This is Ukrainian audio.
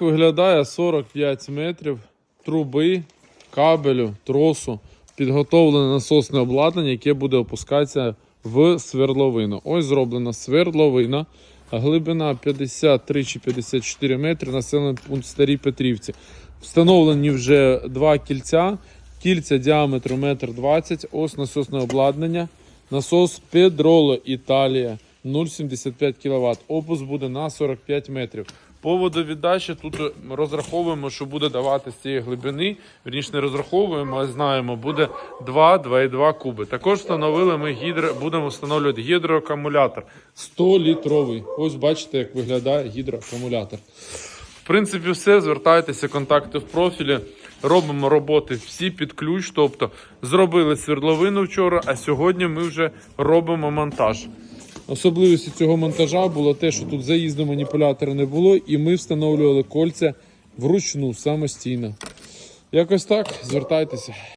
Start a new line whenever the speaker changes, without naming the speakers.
Виглядає 45 метрів труби, кабелю, тросу, підготовлене насосне обладнання, яке буде опускатися в свердловину. Ось зроблена свердловина. Глибина 53 чи 54 метри, населений пункт Старій Петрівці. Встановлені вже два кільця, кільця діаметру 1,20 м, ось насосне обладнання. Насос Педроло Італія 0,75 кВт. Опуск буде на 45 метрів. По водовіддачі тут розраховуємо, що буде давати з цієї глибини. Вірніше не розраховуємо, а знаємо, буде 2-2,2 куби. Також встановили ми гідро, будемо встановлювати гідроакумулятор 100 літровий. Ось бачите, як виглядає гідроакумулятор. В принципі, все. Звертайтеся, контакти в профілі. Робимо роботи всі під ключ. Тобто зробили свердловину вчора, а сьогодні ми вже робимо монтаж. Особливістю цього монтажа було те, що тут заїзду маніпулятора не було, і ми встановлювали кольця вручну самостійно. Якось так, звертайтеся.